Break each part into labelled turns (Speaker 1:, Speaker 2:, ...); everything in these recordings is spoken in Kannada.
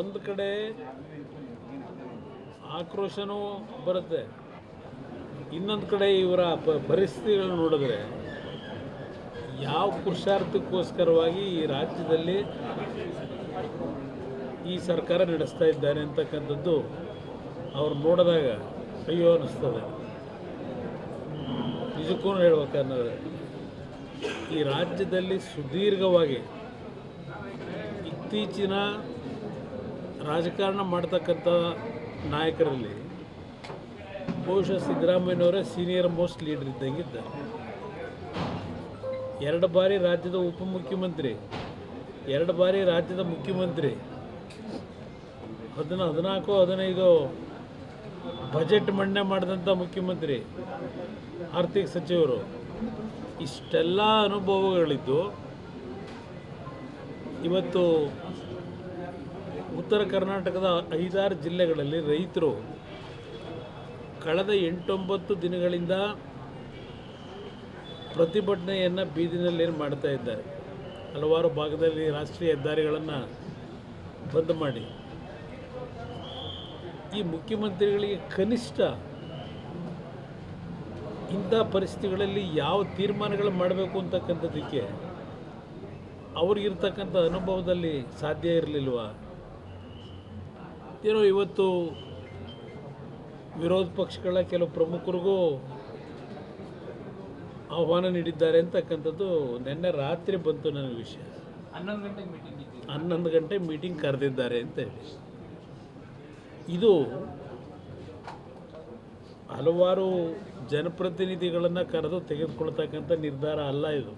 Speaker 1: ಒಂದು ಕಡೆ ಆಕ್ರೋಶನೂ ಬರುತ್ತೆ. ಇನ್ನೊಂದು ಕಡೆ ಇವರ ಪ, ಪರಿಸ್ಥಿತಿಗಳನ್ನ ನೋಡಿದ್ರೆ ಯಾವ ಪುರುಷಾರ್ಥಕ್ಕೋಸ್ಕರವಾಗಿ ಈ ರಾಜ್ಯದಲ್ಲಿ ಈ ಸರ್ಕಾರ ನಡೆಸ್ತಾ ಇದ್ದಾರೆ ಅಂತಕ್ಕಂಥದ್ದು ಅವ್ರು ನೋಡಿದಾಗ ಅಯ್ಯೋ ಅನ್ನಿಸ್ತದೆ. ನಿಜಕ್ಕೂ ಹೇಳ್ಬೇಕನ್ನೋದು ಈ ರಾಜ್ಯದಲ್ಲಿ ಸುದೀರ್ಘವಾಗಿ ಇತ್ತೀಚಿನ ರಾಜಕಾರಣ ಮಾಡ್ತಕ್ಕಂಥ ನಾಯಕರಲ್ಲಿ ಬಹುಶಃ ಸಿದ್ದರಾಮಯ್ಯನವರೇ ಸೀನಿಯರ್ ಮೋಸ್ಟ್ ಲೀಡರ್ ಇದ್ದಂಗಿದ್ದಾರೆ ಎರಡು ಬಾರಿ ರಾಜ್ಯದ ಉಪಮುಖ್ಯಮಂತ್ರಿ, ಎರಡು ಬಾರಿ ರಾಜ್ಯದ ಮುಖ್ಯಮಂತ್ರಿ, ಹದಿನ, ಹದಿನಾಲ್ಕು, ಹದಿನೈದು ಬಜೆಟ್ ಮಂಡನೆ ಮಾಡಿದಂಥ ಮುಖ್ಯಮಂತ್ರಿ, ಆರ್ಥಿಕ ಸಚಿವರು, ಇಷ್ಟೆಲ್ಲ ಅನುಭವಗಳಿದ್ದು, ಇವತ್ತು ಉತ್ತರ ಕರ್ನಾಟಕದ ಐದಾರು ಜಿಲ್ಲೆಗಳಲ್ಲಿ ರೈತರು ಕಳೆದ ಎಂಟೊಂಬತ್ತು ದಿನಗಳಿಂದ ಪ್ರತಿಭಟನೆಯನ್ನು ಬೀದಿನಲ್ಲಿ ಏನು ಮಾಡ್ತಾ ಇದ್ದಾರೆ? ಹಲವಾರು ಭಾಗದಲ್ಲಿ ರಾಷ್ಟ್ರೀಯ ಹೆದ್ದಾರಿಗಳನ್ನು ಬಂದ್ ಮಾಡಿ. ಈ ಮುಖ್ಯಮಂತ್ರಿಗಳಿಗೆ ಕನಿಷ್ಠ ಇಂಥ ಪರಿಸ್ಥಿತಿಗಳಲ್ಲಿ ಯಾವ ತೀರ್ಮಾನಗಳು ಮಾಡಬೇಕು ಅಂತಕ್ಕಂಥದ್ದಕ್ಕೆ ಅವ್ರಿಗಿರ್ತಕ್ಕಂಥ ಅನುಭವದಲ್ಲಿ ಸಾಧ್ಯ ಇರಲಿಲ್ವಾ? ಏನೋ ಇವತ್ತು ವಿರೋಧ ಪಕ್ಷಗಳ ಕೆಲವು ಪ್ರಮುಖರಿಗೂ ಆಹ್ವಾನ ನೀಡಿದ್ದಾರೆ ಅಂತಕ್ಕಂಥದ್ದು ನಿನ್ನೆ ರಾತ್ರಿ ಬಂತು ನನಗೆ ವಿಷಯ.
Speaker 2: ಹನ್ನೊಂದು ಗಂಟೆಗೆ ಮೀಟಿಂಗ್ ಇತ್ತು
Speaker 1: ಹನ್ನೊಂದು ಗಂಟೆ ಮೀಟಿಂಗ್ ಕರೆದಿದ್ದಾರೆ ಅಂತ ಹೇಳಿ. ಇದು ಹಲವಾರು ಜನಪ್ರತಿನಿಧಿಗಳನ್ನು ಕರೆದು ತೆಗೆದುಕೊಳ್ತಕ್ಕಂಥ ನಿರ್ಧಾರ ಅಲ್ಲ ಇದು.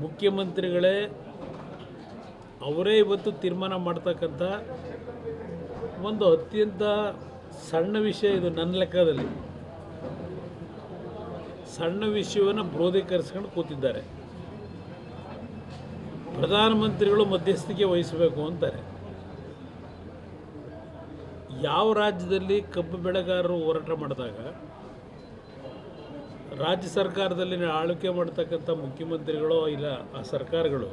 Speaker 1: ಮುಖ್ಯಮಂತ್ರಿಗಳೇ ಅವರೇ ಇವತ್ತು ತೀರ್ಮಾನ ಮಾಡ್ತಕ್ಕಂಥ ಒಂದು ಅತ್ಯಂತ ಸಣ್ಣ ವಿಷಯ ಇದು ನನ್ನ ಲೆಕ್ಕದಲ್ಲಿ. ಸಣ್ಣ ವಿಷಯವನ್ನು ಬ್ರೋಧೀಕರಿಸ್ಕೊಂಡು ಕೂತಿದ್ದಾರೆ. ಪ್ರಧಾನಮಂತ್ರಿಗಳು ಮಧ್ಯಸ್ಥಿಕೆ ವಹಿಸಬೇಕು ಅಂತಾರೆ. ಯಾವ ರಾಜ್ಯದಲ್ಲಿ ಕಬ್ಬು ಬೆಳೆಗಾರರು ಹೋರಾಟ ಮಾಡಿದಾಗ, ರಾಜ್ಯ ಸರ್ಕಾರದಲ್ಲಿ ಆಳ್ವಿಕೆ ಮಾಡ್ತಕ್ಕಂಥ ಮುಖ್ಯಮಂತ್ರಿಗಳು ಇಲ್ಲ ಆ ಸರ್ಕಾರಗಳು,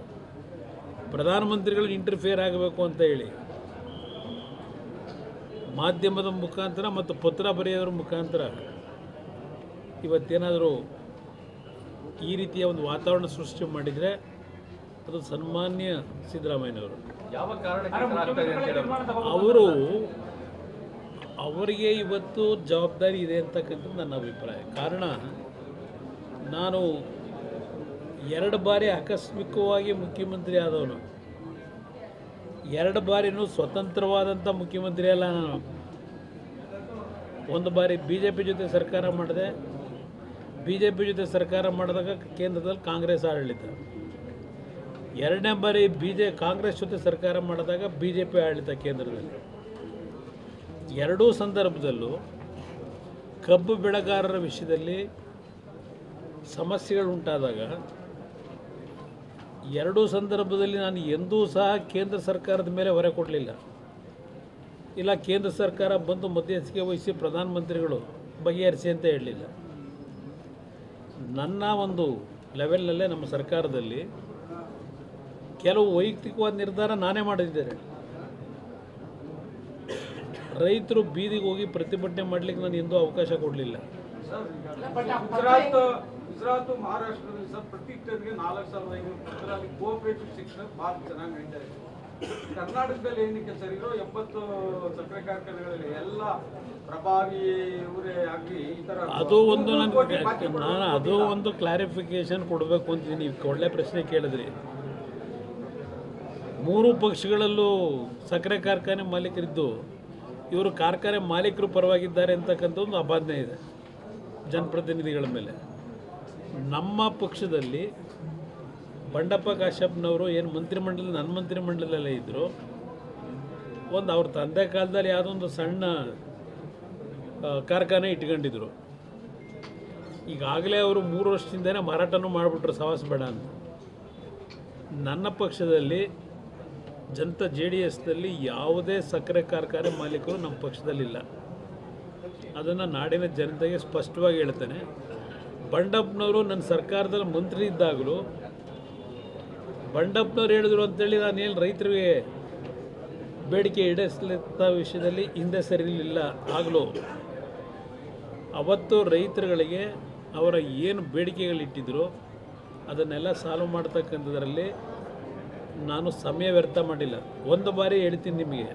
Speaker 1: ಪ್ರಧಾನಮಂತ್ರಿಗಳು ಇಂಟರ್ಫಿಯರ್ ಆಗಬೇಕು ಅಂತ ಹೇಳಿ ಮಾಧ್ಯಮದ ಮುಖಾಂತರ ಮತ್ತು ಪತ್ರ ಬರೆಯೋದ್ರ ಮುಖಾಂತರ ಇವತ್ತೇನಾದರೂ ಈ ರೀತಿಯ ಒಂದು ವಾತಾವರಣ ಸೃಷ್ಟಿ ಮಾಡಿದರೆ ಅದು ಸನ್ಮಾನ್ಯ ಸಿದ್ದರಾಮಯ್ಯನವರು. ಅವರು ಅವರಿಗೆ ಇವತ್ತು ಜವಾಬ್ದಾರಿ ಇದೆ ಅಂತಕ್ಕಂಥದ್ದು ನನ್ನ ಅಭಿಪ್ರಾಯ. ಕಾರಣ ನಾನು ಎರಡು ಬಾರಿ ಆಕಸ್ಮಿಕವಾಗಿ ಮುಖ್ಯಮಂತ್ರಿ ಆದವನು. ಎರಡು ಬಾರಿನೂ ಸ್ವತಂತ್ರವಾದಂಥ ಮುಖ್ಯಮಂತ್ರಿ ಅಲ್ಲ ನಾನು. ಒಂದು ಬಾರಿ ಬಿ ಜೆ ಪಿ ಜೊತೆ ಸರ್ಕಾರ ಮಾಡಿದೆ. ಬಿ ಜೆ ಪಿ ಜೊತೆ ಸರ್ಕಾರ ಮಾಡಿದಾಗ ಕೇಂದ್ರದಲ್ಲಿ ಕಾಂಗ್ರೆಸ್ ಆಡಳಿತ. ಎರಡನೇ ಬಾರಿ ಬಿ ಜೆ ಕಾಂಗ್ರೆಸ್ ಜೊತೆ ಸರ್ಕಾರ ಮಾಡಿದಾಗ ಬಿ ಜೆ ಪಿ ಆಡಳಿತ ಕೇಂದ್ರದಲ್ಲಿ. ಎರಡೂ ಸಂದರ್ಭದಲ್ಲೂ ಕಬ್ಬು ಬೆಳೆಗಾರರ ವಿಷಯದಲ್ಲಿ ಸಮಸ್ಯೆಗಳು ಉಂಟಾದಾಗ ಎರಡೂ ಸಂದರ್ಭದಲ್ಲಿ ನಾನು ಎಂದೂ ಸಹ ಕೇಂದ್ರ ಸರ್ಕಾರದ ಮೇಲೆ ಹೊರೆ ಕೊಡಲಿಲ್ಲ. ಇಲ್ಲ, ಕೇಂದ್ರ ಸರ್ಕಾರ ಬಂದು ಮಧ್ಯಸ್ಥಿಕೆ ವಹಿಸಿ ಪ್ರಧಾನಮಂತ್ರಿಗಳು ಬಗೆಹರಿಸಿ ಅಂತ ಹೇಳಲಿಲ್ಲ. ನನ್ನ ಒಂದು ಲೆವೆಲ್ನಲ್ಲೇ ನಮ್ಮ ಸರ್ಕಾರದಲ್ಲಿ ಕೆಲವು ವೈಯಕ್ತಿಕವಾದ ನಿರ್ಧಾರ ನಾನೇ ಮಾಡಿದ್ದೇನೆ. ರೈತರು ಬೀದಿಗೆ ಹೋಗಿ ಪ್ರತಿಭಟನೆ ಮಾಡಲಿಕ್ಕೆ ನಾನು ಎಂದೂ ಅವಕಾಶ ಕೊಡಲಿಲ್ಲ.
Speaker 3: ಗುಜರಾತ್ ಮಹಾರಾಷ್ಟ್ರದಲ್ಲಿ ಸರ್ ಪ್ರತಿ ಟನ್ಗೆ ನಾಲ್ಕು ಸಾವಿರದ ಐನೂರು ಅಲ್ಲಿ ಕೋಆಪರೇಟಿವ್ ಶಿಕ್ಷಣ ಭಾಳ ಚೆನ್ನಾಗಿ ನಡೀತಾ ಇದೆ. ಕರ್ನಾಟಕದಲ್ಲಿ ಏನಕ್ಕೆ ಸರ್ ಇರೋ ಎಪ್ಪತ್ತು ಸಕ್ಕರೆ ಕಾರ್ಖಾನೆಗಳಲ್ಲಿ ಎಲ್ಲ ಪ್ರಭಾವಿ ಇವರೇ ಆಗಲಿ ಈ ಥರ
Speaker 1: ಅದು ಒಂದು ನನಗೆ ನಾನು ಅದು ಒಂದು ಕ್ಲಾರಿಫಿಕೇಶನ್ ಕೊಡಬೇಕು ಅಂತ ನೀವು ಒಳ್ಳೆ ಪ್ರಶ್ನೆ ಕೇಳಿದ್ರಿ. ಮೂರು ಪಕ್ಷಗಳಲ್ಲೂ ಸಕ್ಕರೆ ಕಾರ್ಖಾನೆ ಮಾಲೀಕರಿದ್ದು ಇವರು ಕಾರ್ಖಾನೆ ಮಾಲೀಕರು ಪರವಾಗಿದ್ದಾರೆ ಅಂತಕ್ಕಂಥ ಒಂದು ಅಪಾದನೆ ಇದೆ. ಜನಪ್ರತಿನಿಧಿಗಳ ಮೇಲೆ. ನಮ್ಮ ಪಕ್ಷದಲ್ಲಿ ಬಂಡಪ್ಪ ಕಾಶ್ಯಪ್ನವರು ಏನು ಮಂತ್ರಿಮಂಡಲ ನನ್ನ ಮಂತ್ರಿಮಂಡಲದಲ್ಲೇ ಇದ್ದರು. ಒಂದು ಅವ್ರ ತಂದೆ ಕಾಲದಲ್ಲಿ ಯಾವುದೋ ಒಂದು ಸಣ್ಣ ಕಾರ್ಖಾನೆ ಇಟ್ಕೊಂಡಿದ್ರು. ಈಗಾಗಲೇ ಅವರು ಮೂರು ವರ್ಷದಿಂದನೇ ಮಾರಾಟನೂ ಮಾಡಿಬಿಟ್ರು, ಸವಾಸ ಬೇಡ ಅಂತ. ನನ್ನ ಪಕ್ಷದಲ್ಲಿ ಜನತ ಜೆ ಡಿ ಎಸ್ನಲ್ಲಿ ಯಾವುದೇ ಸಕ್ಕರೆ ಕಾರ್ಖಾನೆ ಮಾಲೀಕರು ನಮ್ಮ ಪಕ್ಷದಲ್ಲಿಲ್ಲ. ಅದನ್ನು ನಾಡಿನ ಜನತೆಗೆ ಸ್ಪಷ್ಟವಾಗಿ ಹೇಳ್ತೇನೆ. ಬಂಡಪ್ಪನವರು ನನ್ನ ಸರ್ಕಾರದಲ್ಲಿ ಮಂತ್ರಿ ಇದ್ದಾಗಲೂ ಬಂಡಪ್ಪನವ್ರು ಹೇಳಿದ್ರು ಅಂತೇಳಿ ನಾನೇನು ರೈತರಿಗೆ ಬೇಡಿಕೆ ಈಡೇರಿಸಲಿದ್ದ ವಿಷಯದಲ್ಲಿ ಹಿಂದೆ ಸರಿಲಿಲ್ಲ ಆಗಲೂ. ಅವತ್ತು ರೈತರುಗಳಿಗೆ ಅವರ ಏನು ಬೇಡಿಕೆಗಳಿಟ್ಟಿದ್ರು ಅದನ್ನೆಲ್ಲ ಸಾಲ್ವ್ ಮಾಡ್ತಕ್ಕಂಥದ್ರಲ್ಲಿ ನಾನು ಸಮಯ ವ್ಯರ್ಥ ಮಾಡಿಲ್ಲ. ಒಂದು ಬಾರಿ ಹೇಳ್ತೀನಿ ನಿಮಗೆ.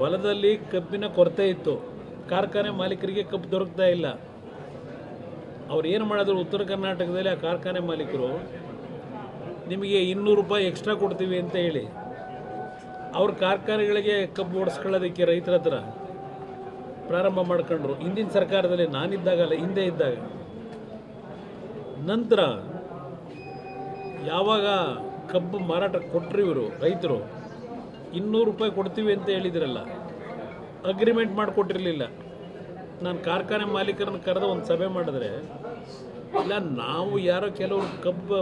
Speaker 1: ಹೊಲದಲ್ಲಿ ಕಬ್ಬಿನ ಕೊರತೆ ಇತ್ತು. ಕಾರ್ಖಾನೆ ಮಾಲೀಕರಿಗೆ ಕಬ್ಬು ದೊರಕ್ತಾ ಇಲ್ಲ. ಅವ್ರು ಏನು ಮಾಡಿದ್ರು ಉತ್ತರ ಕರ್ನಾಟಕದಲ್ಲಿ ಆ ಕಾರ್ಖಾನೆ ಮಾಲೀಕರು, ನಿಮಗೆ ಇನ್ನೂರು ರೂಪಾಯಿ ಎಕ್ಸ್ಟ್ರಾ ಕೊಡ್ತೀವಿ ಅಂತ ಹೇಳಿ, ಅವ್ರ ಕಾರ್ಖಾನೆಗಳಿಗೆ ಕಬ್ಬು ಓಡಿಸ್ಕೊಳ್ಳೋದಕ್ಕೆ ರೈತರ ಹತ್ರ ಪ್ರಾರಂಭ ಮಾಡ್ಕೊಂಡ್ರು. ಹಿಂದಿನ ಸರ್ಕಾರದಲ್ಲಿ ನಾನಿದ್ದಾಗಲ್ಲ, ಹಿಂದೆ ಇದ್ದಾಗ. ನಂತರ ಯಾವಾಗ ಕಬ್ಬು ಮಾರಾಟ ಕೊಟ್ಟರು ಇವರು, ರೈತರು, ಇನ್ನೂರು ರೂಪಾಯಿ ಕೊಡ್ತೀವಿ ಅಂತ ಹೇಳಿದ್ರಲ್ಲ ಅಗ್ರಿಮೆಂಟ್ ಮಾಡಿಕೊಟ್ಟಿರಲಿಲ್ಲ. ನಾನು ಕಾರ್ಖಾನೆ ಮಾಲೀಕರನ್ನು ಕರೆದು ಒಂದು ಸಭೆ ಮಾಡಿದ್ರೆ, ಇಲ್ಲ, ನಾವು ಯಾರೋ ಕೆಲವರು ಕಬ್ಬು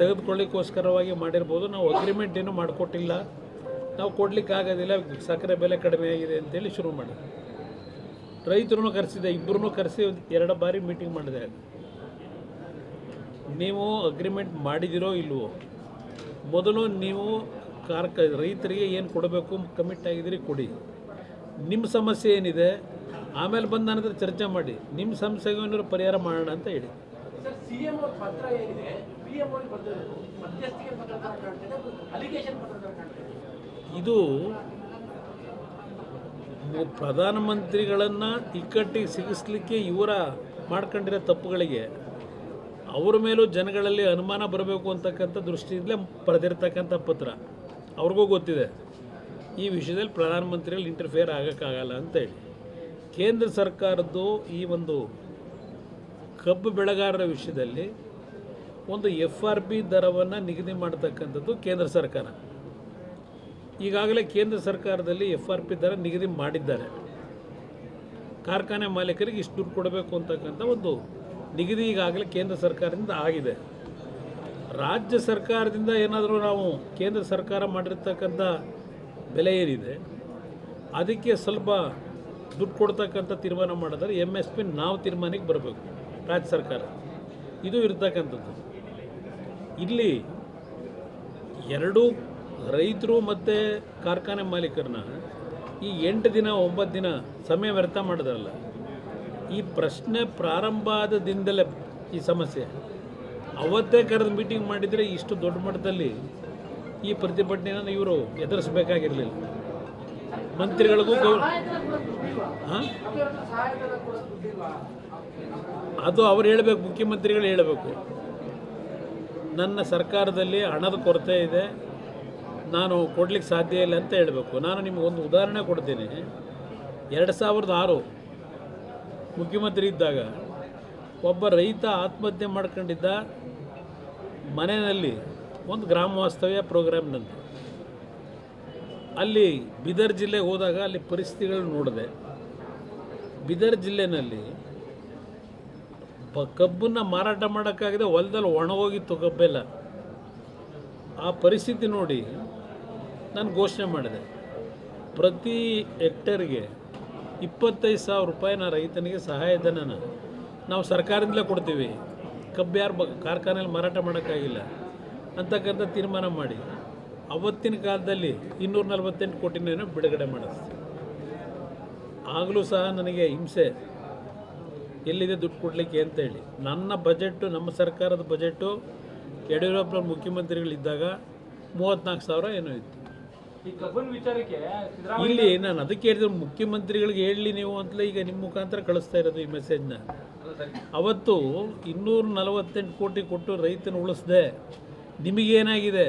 Speaker 1: ತೆಗೆದುಕೊಳ್ಳಿಕ್ಕೋಸ್ಕರವಾಗಿ ಮಾಡಿರ್ಬೋದು, ನಾವು ಅಗ್ರಿಮೆಂಟ್ ಏನೂ ಮಾಡಿಕೊಟ್ಟಿಲ್ಲ. ನಾವು ಕೊಡ್ಲಿಕ್ಕೆ ಆಗೋದಿಲ್ಲ, ಸಕ್ಕರೆ ಬೆಲೆ ಕಡಿಮೆ ಆಗಿದೆ ಅಂತೇಳಿ ಶುರು ಮಾಡಿದೆ ರೈತರನ್ನು ಕರೆಸಿದೆ ಇಬ್ಬರೂ ಕರೆಸಿ ಎರಡು ಬಾರಿ ಮೀಟಿಂಗ್ ಮಾಡಿದೆ. ನೀವು ಅಗ್ರಿಮೆಂಟ್ ಮಾಡಿದಿರೋ ಇಲ್ವೋ? ಮೊದಲು ನೀವು ಕಾರ್ಕ ರೈತರಿಗೆ ಏನು ಕೊಡಬೇಕು ಕಮಿಟ್ ಆಗಿದ್ದೀರಿ, ಕೊಡಿ. ನಿಮ್ಮ ಸಮಸ್ಯೆ ಏನಿದೆ ಆಮೇಲೆ ಬಂದು ನನ್ನ ಹತ್ರ ಚರ್ಚೆ ಮಾಡಿ. ನಿಮ್ಮ ಸಮಸ್ಯೆಗೆ ಏನಾದ್ರು ಪರಿಹಾರ ಮಾಡೋಣ ಅಂತ ಹೇಳಿ. ಇದು ಪ್ರಧಾನಮಂತ್ರಿಗಳನ್ನು ಇಕ್ಕಟ್ಟಿಗೆ ಸಿಗಿಸ್ಲಿಕ್ಕೆ ಇವರ ಮಾಡ್ಕೊಂಡಿರೋ ತಪ್ಪುಗಳಿಗೆ ಅವ್ರ ಮೇಲೂ ಜನಗಳಲ್ಲಿ ಅನುಮಾನ ಬರಬೇಕು ಅಂತಕ್ಕಂಥ ದೃಷ್ಟಿಯಿಂದಲೇ ಬರೆದಿರ್ತಕ್ಕಂಥ ಪತ್ರ. ಅವ್ರಿಗೂ ಗೊತ್ತಿದೆ. ಈ ವಿಷಯದಲ್ಲಿ ಪ್ರಧಾನಮಂತ್ರಿಗಳು ಇಂಟರ್ಫಿಯರ್ ಆಗೋಕ್ಕಾಗಲ್ಲ ಅಂತೇಳಿ. ಕೇಂದ್ರ ಸರ್ಕಾರದ್ದು ಈ ಒಂದು ಕಬ್ಬು ಬೆಳೆಗಾರರ ವಿಷಯದಲ್ಲಿ ಒಂದು ಎಫ್ ಆರ್ ಪಿ ದರವನ್ನು ನಿಗದಿ ಮಾಡ್ತಕ್ಕಂಥದ್ದು ಕೇಂದ್ರ ಸರ್ಕಾರ. ಈಗಾಗಲೇ ಕೇಂದ್ರ ಸರ್ಕಾರದಲ್ಲಿ ಎಫ್ ಆರ್ ಪಿ ದರ ನಿಗದಿ ಮಾಡಿದ್ದಾರೆ. ಕಾರ್ಖಾನೆ ಮಾಲೀಕರಿಗೆ ಇಷ್ಟು ದುಡ್ಡು ಕೊಡಬೇಕು ಅಂತಕ್ಕಂಥ ಒಂದು ನಿಗದಿ ಈಗಾಗಲೇ ಕೇಂದ್ರ ಸರ್ಕಾರದಿಂದ ಆಗಿದೆ. ರಾಜ್ಯ ಸರ್ಕಾರದಿಂದ ಏನಾದರೂ ನಾವು ಕೇಂದ್ರ ಸರ್ಕಾರ ಮಾಡಿರ್ತಕ್ಕಂಥ ಬೆಲೆ ಏನಿದೆ, ಅದಕ್ಕೆ ಸ್ವಲ್ಪ ದುಡ್ಡು ಕೊಡ್ತಕ್ಕಂಥ ತೀರ್ಮಾನ ಮಾಡಿದ್ರೆ ಎಂ ಎಸ್ ಪಿ ನಾವು ತೀರ್ಮಾನಕ್ಕೆ ಬರಬೇಕು, ರಾಜ್ಯ ಸರ್ಕಾರ. ಇದು ಇರ್ತಕ್ಕಂಥದ್ದು. ಇಲ್ಲಿ ಎರಡೂ ರೈತರು ಮತ್ತು ಕಾರ್ಖಾನೆ ಮಾಲೀಕರನ್ನ ಈ ಎಂಟು ದಿನ, ಒಂಬತ್ತು ದಿನ ಸಮಯ ವ್ಯರ್ಥ ಮಾಡಿದ್ರಲ್ಲ, ಈ ಪ್ರಶ್ನೆ ಪ್ರಾರಂಭ ಆದ ದಿನದಲ್ಲೇ ಈ ಸಮಸ್ಯೆ. ಅವತ್ತೇ ಕರೆದು ಮೀಟಿಂಗ್ ಮಾಡಿದರೆ ಇಷ್ಟು ದೊಡ್ಡ ಮಟ್ಟದಲ್ಲಿ ಈ ಪ್ರತಿಭಟನೆಯನ್ನು ಇವರು ಎದುರಿಸಬೇಕಾಗಿರಲಿಲ್ಲ. ಮಂತ್ರಿಗಳಿಗೂ ಹಾಂ? ಅದು ಅವ್ರು ಹೇಳಬೇಕು, ಮುಖ್ಯಮಂತ್ರಿಗಳು ಹೇಳಬೇಕು. ನನ್ನ ಸರ್ಕಾರದಲ್ಲಿ ಹಣದ ಕೊರತೆ ಇದೆ, ನಾನು ಕೊಡ್ಲಿಕ್ಕೆ ಸಾಧ್ಯ ಇಲ್ಲ ಅಂತ ಹೇಳಬೇಕು. ನಾನು ನಿಮಗೊಂದು ಉದಾಹರಣೆ ಕೊಡ್ತೀನಿ. ಎರಡು ಸಾವಿರದ ಆರು ಮುಖ್ಯಮಂತ್ರಿ ಇದ್ದಾಗ ಒಬ್ಬ ರೈತ ಆತ್ಮಹತ್ಯೆ ಮಾಡ್ಕೊಂಡಿದ್ದ ಮನೆಯಲ್ಲಿ ಒಂದು ಗ್ರಾಮ ವಾಸ್ತವ್ಯ ಪ್ರೋಗ್ರಾಮ್ನಂದು ಅಲ್ಲಿ ಬೀದರ್ ಜಿಲ್ಲೆಗೆ ಹೋದಾಗ ಅಲ್ಲಿ ಪರಿಸ್ಥಿತಿಗಳು ನೋಡಿದೆ. ಬೀದರ್ ಜಿಲ್ಲೆನಲ್ಲಿ ಬ ಕಬ್ಬನ್ನ ಮಾರಾಟ ಮಾಡೋಕ್ಕಾಗದೆ, ಹೊಲದಲ್ಲಿ ಒಣಗೋಗಿತ್ತು ಕಬ್ಬೆಲ್ಲ. ಆ ಪರಿಸ್ಥಿತಿ ನೋಡಿ ನಾನು ಘೋಷಣೆ ಮಾಡಿದೆ. ಪ್ರತಿ ಹೆಕ್ಟರ್ಗೆ ಇಪ್ಪತ್ತೈದು ಸಾವಿರ ರೂಪಾಯಿನ ರೈತನಿಗೆ ಸಹಾಯಧನನ ನಾವು ಸರ್ಕಾರದಿಂದಲೇ ಕೊಡ್ತೀವಿ. ಕಬ್ಬು ಯಾರು ಕಾರ್ಖಾನೆಯಲ್ಲಿ ಮಾರಾಟ ಮಾಡೋಕ್ಕಾಗಿಲ್ಲ. ಅಂತಕ್ಕಂಥ ತೀರ್ಮಾನ ಮಾಡಿ ಅವತ್ತಿನ ಕಾಲದಲ್ಲಿ ಇನ್ನೂರ ನಲವತ್ತೆಂಟು ಕೋಟಿನೇನೋ ಬಿಡುಗಡೆ ಮಾಡಿಸ್ತೀವಿ. ಆಗಲೂ ಸಹ ನನಗೆ ಹಿಂಸೆ. ಎಲ್ಲಿದೆ ದುಡ್ಡು ಕೊಡಲಿಕ್ಕೆ ಅಂತ ಹೇಳಿ ನನ್ನ ಬಜೆಟ್ಟು ನಮ್ಮ ಸರ್ಕಾರದ ಬಜೆಟ್ಟು ಯಡಿಯೂರಪ್ಪ ಮುಖ್ಯಮಂತ್ರಿಗಳಿದ್ದಾಗ ಮೂವತ್ತ್ನಾಲ್ಕು ಸಾವಿರ ಏನೋ ಇತ್ತು. ಇಲ್ಲಿ ನಾನು ಅದಕ್ಕೆ ಹೇಳಿದ್ರೆ ಮುಖ್ಯಮಂತ್ರಿಗಳಿಗೆ ಹೇಳಿ ನೀವು ಅಂತಲೇ ಈಗ ನಿಮ್ಮ ಮುಖಾಂತರ ಕಳಿಸ್ತಾ ಇರೋದು ಈ ಮೆಸೇಜ್ನ ಅವತ್ತು ಇನ್ನೂರ ನಲವತ್ತೆಂಟು ಕೋಟಿ ಕೊಟ್ಟು ರೈತನ ಉಳಿಸ್ದೆ. ನಿಮಗೇನಾಗಿದೆ?